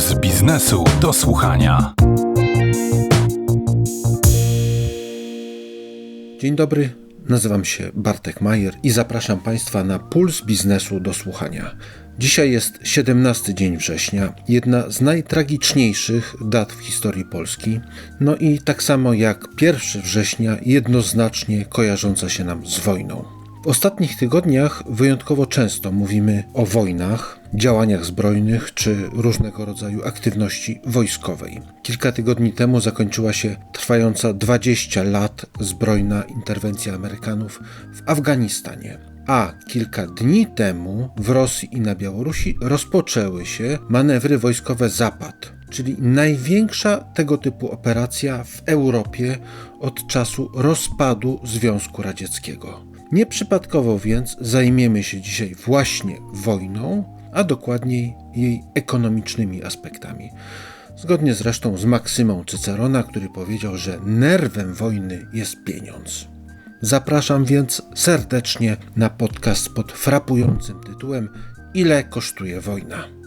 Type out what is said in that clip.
Puls biznesu do słuchania. Dzień dobry, nazywam się Bartek Majer i zapraszam Państwa na Puls biznesu do słuchania. Dzisiaj jest 17 dzień września, jedna z najtragiczniejszych dat w historii Polski, no i tak samo jak 1 września jednoznacznie kojarząca się nam z wojną. W ostatnich tygodniach wyjątkowo często mówimy o wojnach, działaniach zbrojnych czy różnego rodzaju aktywności wojskowej. Kilka tygodni temu zakończyła się trwająca 20 lat zbrojna interwencja Amerykanów w Afganistanie. A kilka dni temu w Rosji i na Białorusi rozpoczęły się manewry wojskowe Zapad, czyli największa tego typu operacja w Europie od czasu rozpadu Związku Radzieckiego. Nieprzypadkowo więc zajmiemy się dzisiaj właśnie wojną, a dokładniej jej ekonomicznymi aspektami. Zgodnie zresztą z maksymą Cycerona, który powiedział, że nerwem wojny jest pieniądz. Zapraszam więc serdecznie na podcast pod frapującym tytułem Ile kosztuje wojna?